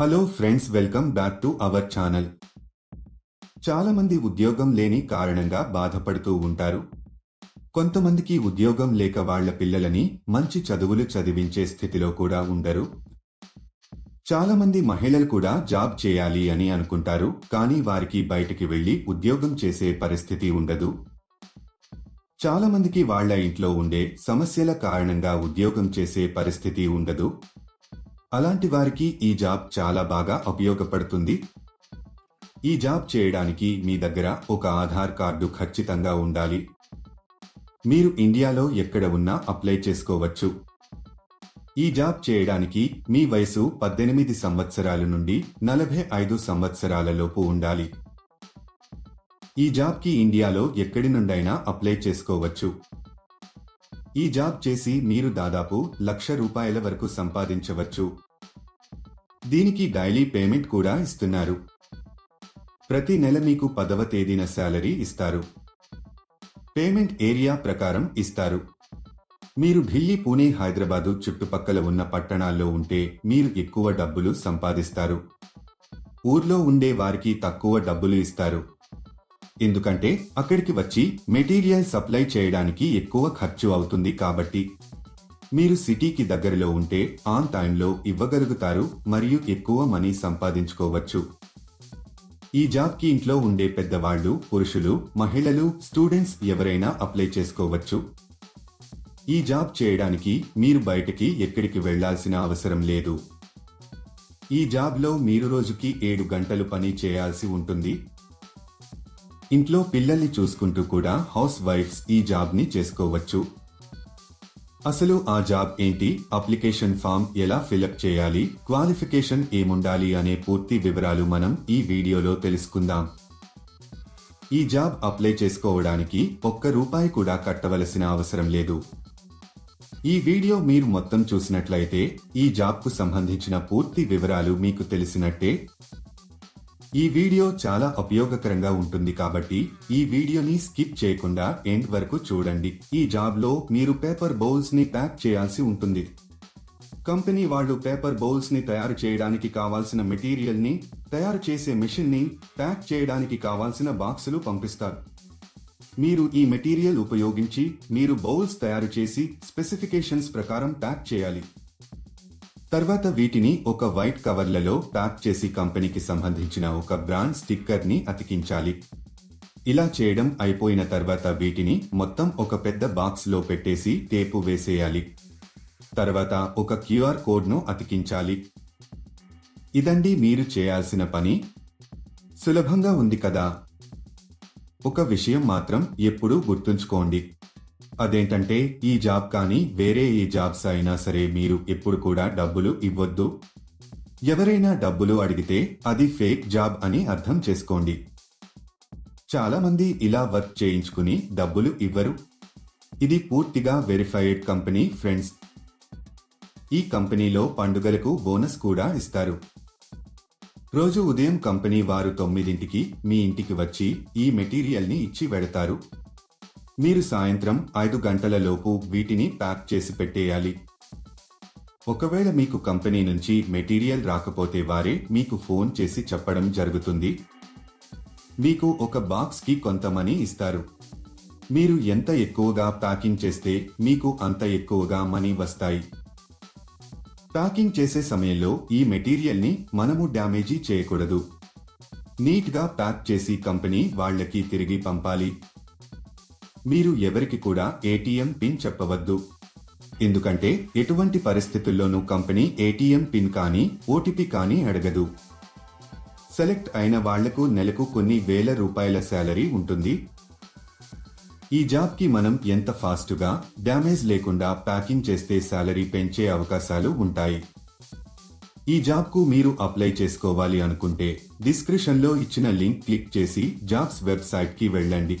Hello friends welcome back to our channel చాలా మంది ఉద్యోగం లేని కారణంగా బాధపడుతూ ఉంటారు. కొంతమందికి ఉద్యోగం లేక వాళ్ళ పిల్లలని మంచి చదువులు చదివించే స్థితిలో కూడా ఉండరు. చాలా మంది మహిళలు కూడా జాబ్ చేయాలి అని అనుకుంటారు కానీ వారికి బయటికి వెళ్ళి ఉద్యోగం చేసే పరిస్థితి ఉండదు. చాలా మందికి వాళ్ళ ఇంట్లో ఉండే సమస్యల కారణంగా ఉద్యోగం చేసే పరిస్థితి ఉండదు. అలాంటి వారికి ఈ జాబ్ చాలా బాగా ఉపయోగపడుతుంది. ఈ జాబ్ చేయడానికి మీ దగ్గర ఒక ఆధార్ కార్డు ఖచ్చితంగా ఉండాలి. మీరు ఇండియాలో ఎక్కడ ఉన్నా అప్లై చేసుకోవచ్చు. ఈ జాబ్ చేయడానికి మీ వయసు పద్దెనిమిది సంవత్సరాల నుండి నలభై ఐదు సంవత్సరాలలోపు ఉండాలి. ఈ జాబ్కి ఇండియాలో ఎక్కడి నుండైనా అప్లై చేసుకోవచ్చు. ఈ జాబ్ చేసి మీరు దాదాపు లక్ష రూపాయల వరకు సంపాదించవచ్చు. దీనికి డైలీ పేమెంట్ కూడా ఇస్తున్నారు. ప్రతి నెల మీకు పదవ తేదీన శాలరీ ఇస్తారు. పేమెంట్ ఏరియా ప్రకారం ఇస్తారు. మీరు ఢిల్లీ పూణే హైదరాబాదు చుట్టుపక్కల ఉన్న పట్టణాల్లో ఉంటే మీరు ఎక్కువ డబ్బులు సంపాదిస్తారు. ఊర్లో ఉండే వారికి తక్కువ డబ్బులు ఇస్తారు. ఎందుకంటే అక్కడికి వచ్చి మెటీరియల్ సప్లై చేయడానికి ఎక్కువ ఖర్చు అవుతుంది కాబట్టి. మీరు సిటీకి దగ్గరలో ఉంటే ఆన్ టైంలో ఇవ్వగలుగుతారు మరియు ఎక్కువ మనీ సంపాదించుకోవచ్చు. ఈ జాబ్కి ఇంట్లో ఉండే పెద్దవాళ్ళు పురుషులు మహిళలు స్టూడెంట్స్ ఎవరైనా అప్లై చేసుకోవచ్చు. ఈ జాబ్ చేయడానికి మీరు బయటకి ఎక్కడికి వెళ్ళాల్సిన అవసరం లేదు. ఈ జాబ్లో మీరు రోజుకి ఏడు గంటలు పని చేయాల్సి ఉంటుంది. ఇంట్లో పిల్లల్ని చూసుకుంటూ కూడా హౌస్ వైఫ్స్ ఈ జాబ్ని చేసుకోవచ్చు. అసలు ఆ జాబ్ ఏంటి? అప్లికేషన్ ఫామ్ ఎలా ఫిలప్ చేయాలి? క్వాలిఫికేషన్ ఏముండాలి అనే పూర్తి వివరాలు మనం ఈ వీడియోలో తెలుసుకుందాం. ఈ జాబ్ అప్లై చేసుకోవడానికి ఒక్క రూపాయి కూడా కట్టవలసిన అవసరం లేదు. ఈ వీడియో మీరు మొత్తం చూసినట్లయితే ఈ జాబ్కు సంబంధించిన పూర్తి వివరాలు మీకు తెలిసినట్టే. ఈ వీడియో చాలా ఉపయోగకరంగా ఉంటుంది కాబట్టి ఈ వీడియోని స్కిప్ చేయకుండా ఎండ్ వరకు చూడండి. ఈ జాబ్లో మీరు పేపర్ బౌల్స్ని ప్యాక్ చేయాల్సి ఉంటుంది. కంపెనీ వాళ్ళు పేపర్ బౌల్స్ని తయారు చేయడానికి కావాల్సిన మెటీరియల్ని తయారు చేసే మిషన్ని ప్యాక్ చేయడానికి కావాల్సిన బాక్సులు పంపిస్తారు. మీరు ఈ మెటీరియల్ ఉపయోగించి మీరు బౌల్స్ తయారు చేసి స్పెసిఫికేషన్స్ ప్రకారం ప్యాక్ చేయాలి. తర్వాత వీటిని ఒక వైట్ కవర్లలో ప్యాక్ చేసి కంపెనీకి సంబంధించిన ఒక బ్రాండ్ స్టిక్కర్ని అతికించాలి. ఇలా చేయడం అయిపోయిన తర్వాత వీటిని మొత్తం ఒక పెద్ద బాక్స్లో పెట్టేసి టేపు వేసేయాలి. తర్వాత ఒక క్యూఆర్ కోడ్ను అతికించాలి. ఇదండి మీరు చేయాల్సిన పని. సులభంగా ఉంది కదా. ఒక విషయం మాత్రం ఎప్పుడూ గుర్తుంచుకోండి. అదేంటంటే ఈ జాబ్ కానీ వేరే ఏ జాబ్స్ అయినా సరే మీరు ఎప్పుడు కూడా డబ్బులు ఇవ్వొద్దు. ఎవరైనా డబ్బులు అడిగితే అది ఫేక్ జాబ్ అని అర్థం చేసుకోండి. చాలా మంది ఇలా వర్క్ చేయించుకుని డబ్బులు ఇవ్వరు. ఇది పూర్తిగా వెరిఫైడ్ కంపెనీ ఫ్రెండ్స్. ఈ కంపెనీలో పండుగలకు బోనస్ కూడా ఇస్తారు. రోజు ఉదయం కంపెనీ వారు తొమ్మిదింటికి మీ ఇంటికి వచ్చి ఈ మెటీరియల్ని ఇచ్చి వెడతారు మీరు సాయంత్రం ఐదు గంటలలోపు వీటిని ప్యాక్ చేసి పెట్టేయాలి. ఒకవేళ మీకు కంపెనీ నుంచి మెటీరియల్ రాకపోతే వారే మీకు ఫోన్ చేసి చెప్పడం జరుగుతుంది. మీకు ఒక బాక్స్కి కొంత మనీ ఇస్తారు. మీరు ఎంత ఎక్కువగా ప్యాకింగ్ చేస్తే మీకు అంత ఎక్కువగా మనీ వస్తాయి. ప్యాకింగ్ చేసే సమయంలో ఈ మెటీరియల్ని మనము డ్యామేజీ చేయకూడదు. నీట్గా ప్యాక్ చేసి కంపెనీ వాళ్ళకి తిరిగి పంపాలి. మీరు ఎవరికి కూడా ఏటీఎం పిన్ చెప్పవద్దు. ఎందుకంటే ఎటువంటి పరిస్థితుల్లోనూ కంపెనీ ఏటీఎం పిన్ కానీ ఓటీపీ కానీ అడగదు. సెలెక్ట్ అయిన వాళ్ళకు నెలకు కొన్ని వేల రూపాయల శాలరీ ఉంటుంది. ఈ జాబ్కి మనం ఎంత ఫాస్ట్గా డ్యామేజ్ లేకుండా ప్యాకింగ్ చేస్తే శాలరీ పెంచే అవకాశాలు ఉంటాయి. ఈ జాబ్కు మీరు అప్లై చేసుకోవాలి అనుకుంటే డిస్క్రిప్షన్లో ఇచ్చిన లింక్ క్లిక్ చేసి జాబ్స్ వెబ్సైట్కి వెళ్ళండి.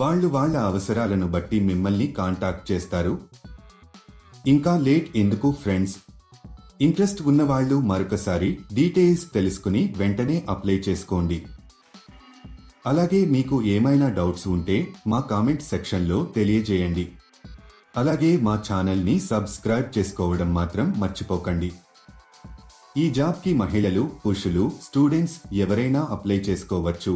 వాళ్ళు వాళ్ళ అవసరాలను బట్టి మిమ్మల్ని కాంటాక్ట్ చేస్తారు. ఇంకా లేట్ ఎందుకు ఫ్రెండ్స్? ఇంట్రెస్ట్ ఉన్నవాళ్ళు మరొకసారి డీటెయిల్స్ తెలుసుకుని వెంటనే అప్లై చేసుకోండి. అలాగే మీకు ఏమైనా డౌట్స్ ఉంటే మా కామెంట్ సెక్షన్లో తెలియజేయండి. అలాగే మా ఛానల్ని సబ్స్క్రైబ్ చేసుకోవడం మాత్రం మర్చిపోకండి. ఈ జాబ్కి మహిళలు పురుషులు స్టూడెంట్స్ ఎవరైనా అప్లై చేసుకోవచ్చు.